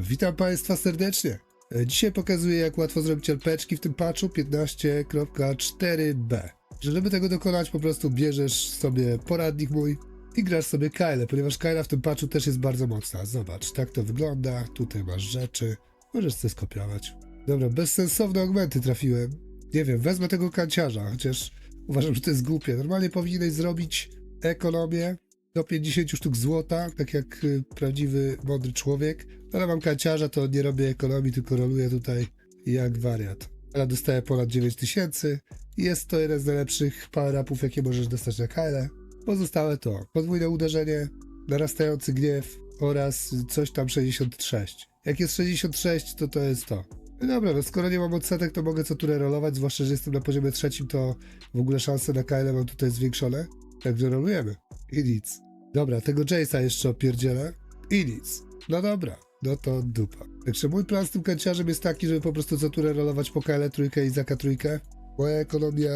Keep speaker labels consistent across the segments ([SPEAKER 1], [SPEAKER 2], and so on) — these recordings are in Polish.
[SPEAKER 1] Witam Państwa serdecznie. E, Dzisiaj pokazuję, jak łatwo zrobić LPczki w tym patchu 15.4b. Żeby tego dokonać, po prostu bierzesz sobie poradnik mój i grasz sobie Kyle, ponieważ Kyla w tym patchu też jest bardzo mocna. Zobacz, tak to wygląda. Tutaj masz rzeczy. Możesz sobie skopiować. Dobra, bezsensowne augmenty trafiłem. Nie wiem, wezmę tego kanciarza, chociaż uważam, że to jest głupie. Normalnie powinieneś zrobić ekonomię do 50 sztuk złota, tak jak y, prawdziwy, mądry człowiek. Ale mam kanciarza, to nie robię ekonomii, tylko roluję tutaj jak wariat. Ale dostaję ponad 9000 i jest to jeden z najlepszych power-upów, jakie możesz dostać na Kyle. Pozostałe to podwójne uderzenie, narastający gniew oraz coś tam 66. Jak jest 66, to to jest to. No dobra, no skoro nie mam odsetek, to mogę co turę rolować, zwłaszcza, że jestem na poziomie trzecim, to w ogóle szanse na Kyle mam tutaj zwiększone. Także rolujemy. I nic. Dobra, tego Jace'a jeszcze opierdzielę. I nic. No dobra, no to dupa. Także mój plan z tym kanciarzem jest taki, żeby po prostu co turę rolować po KL trójkę i Zaka trójkę. Moja ekonomia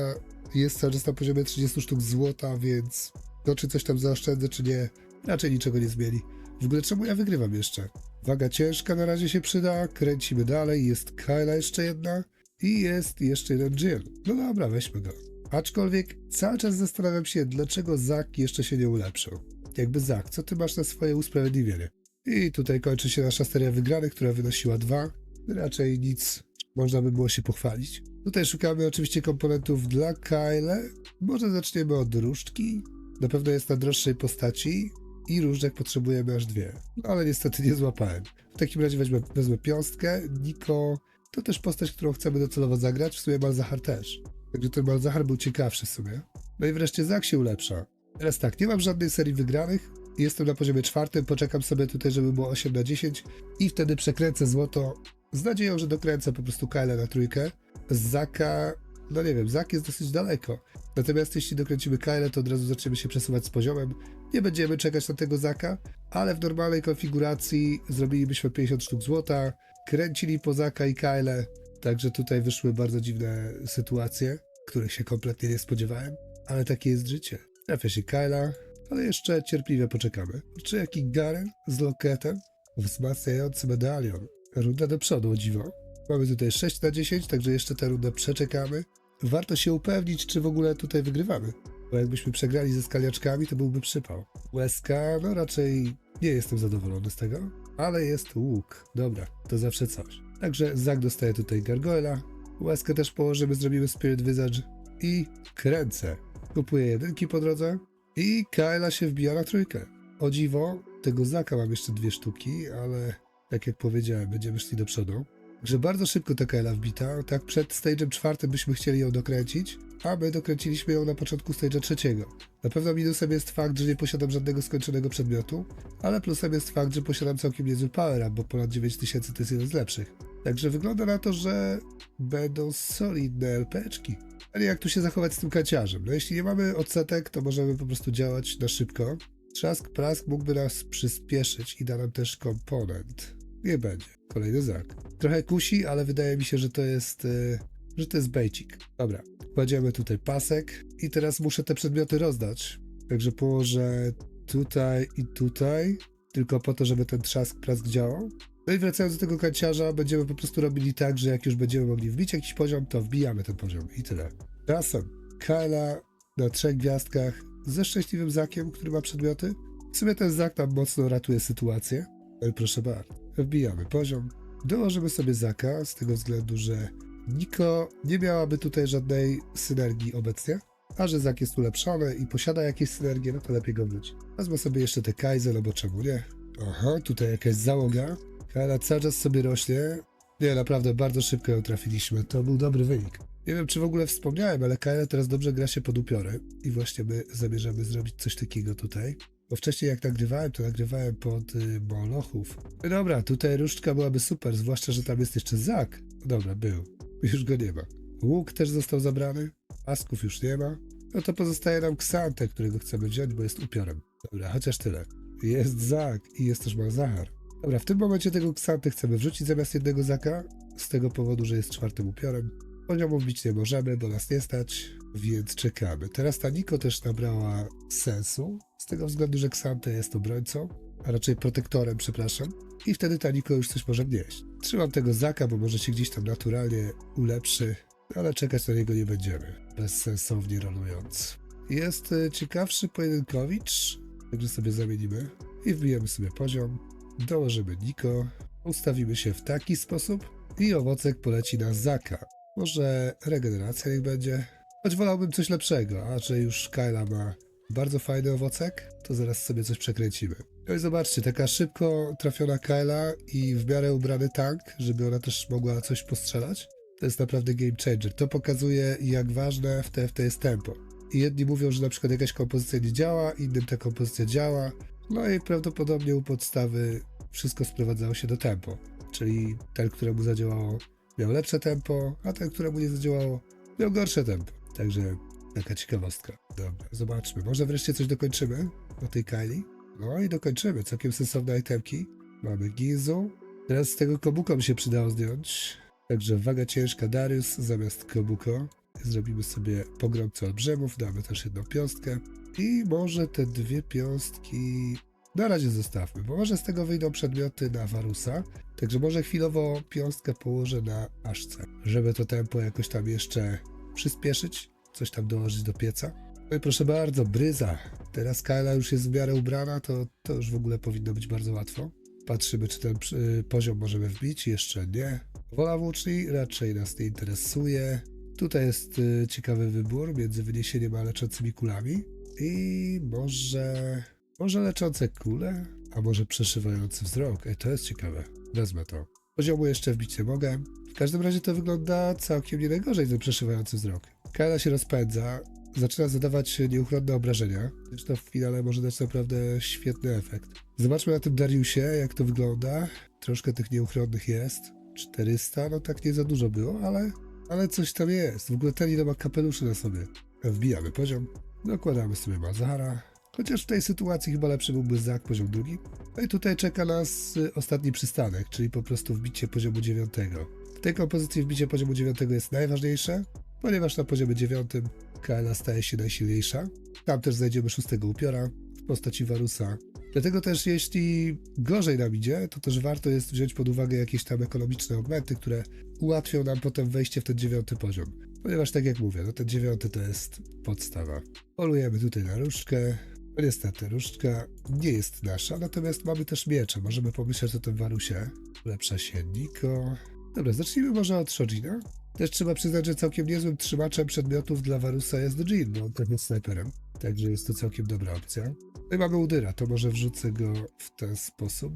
[SPEAKER 1] jest cały czas na poziomie 30 sztuk złota, więc to czy coś tam zaoszczędzę, czy nie, raczej niczego nie zmieni. W ogóle czemu ja wygrywam jeszcze? Waga ciężka na razie się przyda, kręcimy dalej, jest Kyla jeszcze jedna i jest jeszcze jeden Jill. No dobra, weźmy go. Aczkolwiek cały czas zastanawiam się, dlaczego Zak jeszcze się nie ulepszył. Jakby Zak, co ty masz na swoje usprawiedliwienie? I tutaj kończy się nasza seria wygranych, która wynosiła dwa. Raczej nic można by było się pochwalić. Tutaj szukamy oczywiście komponentów dla Kyle. Może zaczniemy od różdżki. Na pewno jest na droższej postaci i różdżek potrzebujemy aż dwie. No ale niestety nie złapałem. W takim razie weźmę, wezmę piąstkę. Niko to też postać, którą chcemy docelowo zagrać. W sumie Malzahar też. Także ten Malzahar był ciekawszy w sumie. No i wreszcie Zak się ulepsza. Teraz tak, nie mam żadnej serii wygranych. Jestem na poziomie czwartym, poczekam sobie tutaj, żeby było 8 na 10 i wtedy przekręcę złoto z nadzieją, że dokręcę po prostu Kyle na trójkę. Zaka, no nie wiem, Zak jest dosyć daleko. Natomiast jeśli dokręcimy Kyle, to od razu zaczniemy się przesuwać z poziomem. Nie będziemy czekać na tego Zaka, ale w normalnej konfiguracji zrobilibyśmy 50 sztuk złota, kręcili po Zaka i Kyle, także tutaj wyszły bardzo dziwne sytuacje, których się kompletnie nie spodziewałem, ale takie jest życie. Trafia się Kyla, ale jeszcze cierpliwie poczekamy. Czy jaki Garen z loketem? Wzmacniający medalion. Runda do przodu, o dziwo. Mamy tutaj 6 na 10, także jeszcze tę rundę przeczekamy. Warto się upewnić, czy w ogóle tutaj wygrywamy. Bo jakbyśmy przegrali ze skaliaczkami, to byłby przypał. Łezka, no raczej nie jestem zadowolony z tego, ale jest łuk. Dobra, to zawsze coś. Także Zak dostaje tutaj gargoyla. Łezkę też położymy, zrobimy Spirit Visage i kręcę. Kupuję jedynki po drodze i Kyla się wbija na trójkę. O dziwo, tego Zaka mam jeszcze dwie sztuki, ale tak jak powiedziałem, będziemy szli do przodu. Że bardzo szybko ta Kyla wbita, tak przed stage'em czwartym byśmy chcieli ją dokręcić, a my dokręciliśmy ją na początku stage'a trzeciego. Na pewno minusem jest fakt, że nie posiadam żadnego skończonego przedmiotu, ale plusem jest fakt, że posiadam całkiem niezły power bo ponad 9000 to jest jeden z lepszych. Także wygląda na to, że będą solidne LPczki. Ale jak tu się zachować z tym kaciarzem? No jeśli nie mamy odsetek, to możemy po prostu działać na szybko. Trzask prask mógłby nas przyspieszyć i da nam też komponent. Nie będzie. Kolejny zak. Trochę kusi, ale wydaje mi się, że to jest, e, że to jest bejcik. Dobra, kładziemy tutaj pasek i teraz muszę te przedmioty rozdać. Także położę tutaj i tutaj, tylko po to, żeby ten trzask prask działał. No i wracając do tego kanciarza, będziemy po prostu robili tak, że jak już będziemy mogli wbić jakiś poziom, to wbijamy ten poziom i tyle. Czasem Kyla na trzech gwiazdkach ze szczęśliwym zakiem, który ma przedmioty. W sumie ten zak nam mocno ratuje sytuację. No i proszę bardzo, wbijamy poziom. Dołożymy sobie zaka z tego względu, że Niko nie miałaby tutaj żadnej synergii obecnie, a że zak jest ulepszony i posiada jakieś synergie, no to lepiej go wrócić. Wezmę sobie jeszcze te Kaiser, no bo czemu nie? Aha, tutaj jakaś załoga. Kyla cały czas sobie rośnie. Nie, naprawdę bardzo szybko ją trafiliśmy. To był dobry wynik. Nie wiem, czy w ogóle wspomniałem, ale Kyla teraz dobrze gra się pod upiory i właśnie my zamierzamy zrobić coś takiego tutaj. Bo wcześniej jak nagrywałem, to nagrywałem pod y, Molochów. Dobra, tutaj różdżka byłaby super, zwłaszcza, że tam jest jeszcze Zak. Dobra, był. Już go nie ma. Łuk też został zabrany. Pasków już nie ma. No to pozostaje nam Ksantę, którego chcemy wziąć, bo jest upiorem. Dobra, chociaż tyle. Jest Zak i jest też Malzahar. Dobra, w tym momencie tego Ksantę chcemy wrzucić zamiast jednego Zaka, z tego powodu, że jest czwartym upiorem. Poziomów bić nie możemy, bo nas nie stać, więc czekamy. Teraz ta Niko też nabrała sensu, z tego względu, że Xante jest obrońcą, a raczej protektorem, przepraszam. i wtedy ta Niko już coś może wnieść. Trzymam tego Zaka, bo może się gdzieś tam naturalnie ulepszy, ale czekać na niego nie będziemy, bezsensownie rolując. Jest e, ciekawszy pojedynkowicz, także sobie zamienimy i wbijemy sobie poziom, dołożymy Niko, ustawimy się w taki sposób i owocek poleci na Zaka. Może regeneracja niech będzie, choć wolałbym coś lepszego, a że już Kyla ma bardzo fajny owocek, to zaraz sobie coś przekręcimy. No i zobaczcie, taka szybko trafiona Kyla i w miarę ubrany tank, żeby ona też mogła coś postrzelać. To jest naprawdę game changer. To pokazuje, jak ważne w TFT jest tempo. I jedni mówią, że na przykład jakaś kompozycja nie działa, innym ta kompozycja działa. No i prawdopodobnie u podstawy wszystko sprowadzało się do tempo. Czyli ten, któremu zadziałało, miał lepsze tempo, a ten, któremu nie zadziałało, miał gorsze tempo. Także taka ciekawostka. Dobra, zobaczmy. Może wreszcie coś dokończymy o tej Kylie? No i dokończymy. Całkiem sensowne itemki. Mamy Gizu. Teraz z tego Kobuko mi się przydało zdjąć. Także waga ciężka Darius zamiast Kobuko. Zrobimy sobie pogromcę olbrzymów, damy też jedną piąstkę. I może te dwie piąstki na razie zostawmy, bo może z tego wyjdą przedmioty na Warusa. Także może chwilowo piąstkę położę na Aszce, żeby to tempo jakoś tam jeszcze przyspieszyć, coś tam dołożyć do pieca. No i proszę bardzo, bryza. Teraz Kyla już jest w miarę ubrana, to, to już w ogóle powinno być bardzo łatwo. Patrzymy, czy ten y, poziom możemy wbić. Jeszcze nie. Wola włóczni raczej nas nie interesuje. Tutaj jest y, ciekawy wybór między wyniesieniem a leczącymi kulami. I może. Może leczące kule, a może przeszywający wzrok. Ej, to jest ciekawe. Wezmę to. Poziomu jeszcze wbić nie mogę. W każdym razie to wygląda całkiem nie najgorzej, ten przeszywający wzrok. Kyla się rozpędza, zaczyna zadawać nieuchronne obrażenia, to w finale może dać naprawdę świetny efekt. Zobaczmy na tym Dariusie, jak to wygląda. Troszkę tych nieuchronnych jest. 400, no tak nie za dużo było, ale, ale coś tam jest. W ogóle ten ile ma kapeluszy na sobie. Wbijamy poziom, dokładamy sobie Mazara. Chociaż w tej sytuacji chyba lepszy byłby Zak poziom drugi. No i tutaj czeka nas y, ostatni przystanek, czyli po prostu wbicie poziomu dziewiątego. W tej kompozycji wbicie poziomu dziewiątego jest najważniejsze, ponieważ na poziomie dziewiątym Kaela staje się najsilniejsza. Tam też znajdziemy szóstego upiora w postaci Warusa. Dlatego też jeśli gorzej nam idzie, to też warto jest wziąć pod uwagę jakieś tam ekonomiczne augmenty, które ułatwią nam potem wejście w ten dziewiąty poziom. Ponieważ tak jak mówię, no ten dziewiąty to jest podstawa. Polujemy tutaj na różdżkę. No niestety, różdżka nie jest nasza, natomiast mamy też miecze. Możemy pomyśleć o tym Warusie. Lepsza się Niko. Dobra, zacznijmy może od Shojina. Też trzeba przyznać, że całkiem niezłym trzymaczem przedmiotów dla Warusa jest Jin, bo on też jest snajperem. Także jest to całkiem dobra opcja. No i mamy Udyra, to może wrzucę go w ten sposób.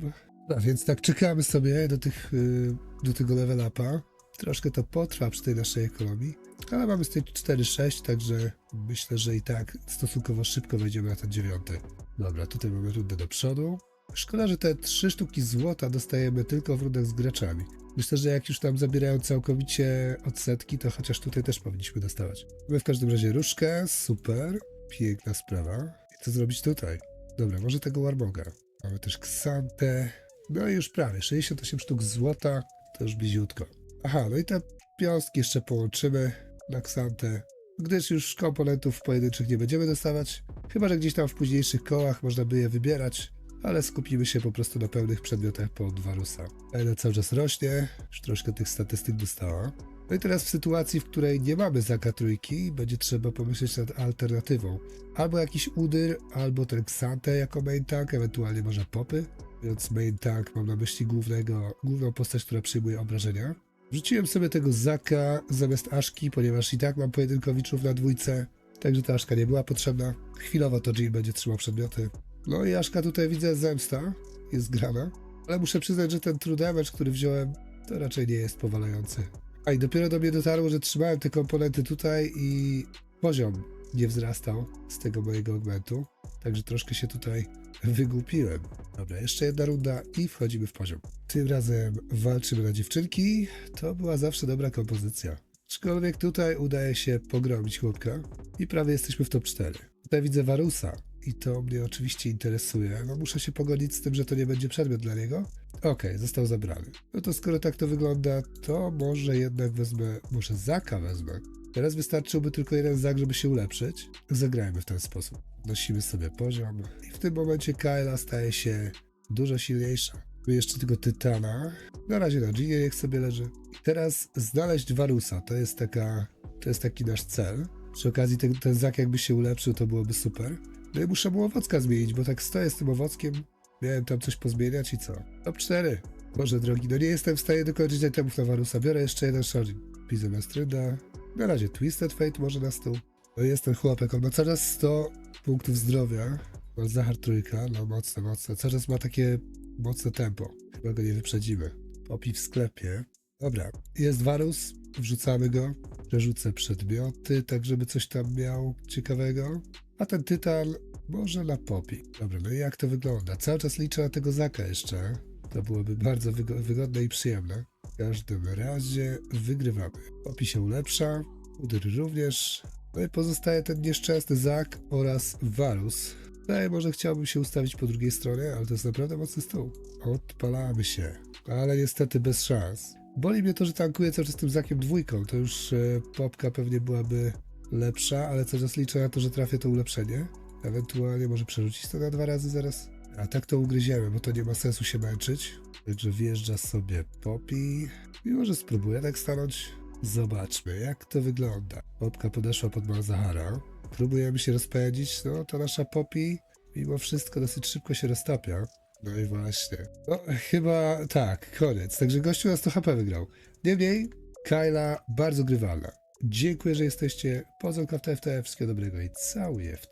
[SPEAKER 1] No więc tak, czekamy sobie do, tych, yy, do tego level upa. Troszkę to potrwa przy tej naszej ekonomii, ale mamy z tej 4-6, także myślę, że i tak stosunkowo szybko wejdziemy na ten dziewiąty. Dobra, tutaj mamy rundę do przodu. Szkoda, że te trzy sztuki złota dostajemy tylko w rundach z graczami. Myślę, że jak już tam zabierają całkowicie odsetki, to chociaż tutaj też powinniśmy dostawać. Mamy w każdym razie różkę, super, piękna sprawa. I co zrobić tutaj? Dobra, może tego Warboga. Mamy też Ksantę. No i już prawie, 68 sztuk złota, to już bliziutko. Aha, no i te piąstki jeszcze połączymy na Ksantę, gdyż już komponentów pojedynczych nie będziemy dostawać. Chyba, że gdzieś tam w późniejszych kołach można by je wybierać, ale skupimy się po prostu na pełnych przedmiotach pod Warusa. Ale cały czas rośnie, już troszkę tych statystyk dostała. No i teraz w sytuacji, w której nie mamy Zaka trójki, będzie trzeba pomyśleć nad alternatywą. Albo jakiś Udyr, albo ten Xante jako main tank, ewentualnie może Popy. Więc main tank mam na myśli głównego, główną postać, która przyjmuje obrażenia. Wrzuciłem sobie tego Zaka zamiast Aszki, ponieważ i tak mam pojedynkowiczów na dwójce, także ta Aszka nie była potrzebna. Chwilowo to Jin będzie trzymał przedmioty. No i Aszka tutaj widzę zemsta, jest grana, ale muszę przyznać, że ten true damage, który wziąłem, to raczej nie jest powalający. A i dopiero do mnie dotarło, że trzymałem te komponenty tutaj i poziom nie wzrastał z tego mojego augmentu, także troszkę się tutaj wygłupiłem. Dobra, jeszcze jedna runda i wchodzimy w poziom. Tym razem walczymy na dziewczynki, to była zawsze dobra kompozycja. Aczkolwiek tutaj udaje się pogromić chłopka i prawie jesteśmy w top 4. Tutaj widzę Warusa i to mnie oczywiście interesuje. No muszę się pogodzić z tym, że to nie będzie przedmiot dla niego. Okej, został zabrany. No to skoro tak to wygląda, to może jednak wezmę, może Zaka wezmę. Teraz wystarczyłby tylko jeden Zak, żeby się ulepszyć. Zagrajmy w ten sposób. Nosimy sobie poziom i w tym momencie Kyla staje się dużo silniejsza. Tu jeszcze tego Tytana. Na razie na Ginie sobie leży. I teraz znaleźć Warusa. To jest taka, to jest taki nasz cel. Przy okazji ten, ten zak jakby się ulepszył, to byłoby super. No i muszę mu owocka zmienić, bo tak stoję z tym owockiem. Miałem tam coś pozmieniać i co? Top 4. Boże drogi, no nie jestem w stanie dokończyć itemów na. Biorę jeszcze jeden Sharding. Pizem Stryda. Na razie Twisted Fate może na stół. No jest ten chłopek, on ma coraz 100 punktów zdrowia. Ma Zachar trójka, no mocne, mocne. Coraz ma takie mocne tempo. Chyba go nie wyprzedzimy. Popi w sklepie. Dobra, jest Warus, wrzucamy go. Przerzucę przedmioty, tak żeby coś tam miał ciekawego. A ten tytan może na popi. Dobra, no i jak to wygląda? Cały czas liczę na tego Zaka jeszcze. To byłoby bardzo wygo- wygodne i przyjemne. W każdym razie wygrywamy. Popi się ulepsza, Udyr również. No i pozostaje ten nieszczęsny Zak oraz Varus. Tutaj może chciałbym się ustawić po drugiej stronie, ale to jest naprawdę mocny stół. Odpalamy się. Ale niestety bez szans. Boli mnie to, że tankuję cały czas tym Zakiem dwójką. To już e, popka pewnie byłaby lepsza, ale cały czas liczę na to, że trafię to ulepszenie. Ewentualnie może przerzucić to na dwa razy zaraz. A tak to ugryziemy, bo to nie ma sensu się męczyć. Także wjeżdża sobie Poppy. I może spróbuję tak stanąć. Zobaczmy, jak to wygląda. Popka podeszła pod Malzahara. Próbujemy się rozpędzić, no to nasza Poppy mimo wszystko dosyć szybko się roztapia. No i właśnie. No chyba tak, koniec. Także gościu nas to HP wygrał. Niemniej, Kyla bardzo grywalna. Dziękuję, że jesteście. Pozdrow KFTF, wszystkiego dobrego i całuję w.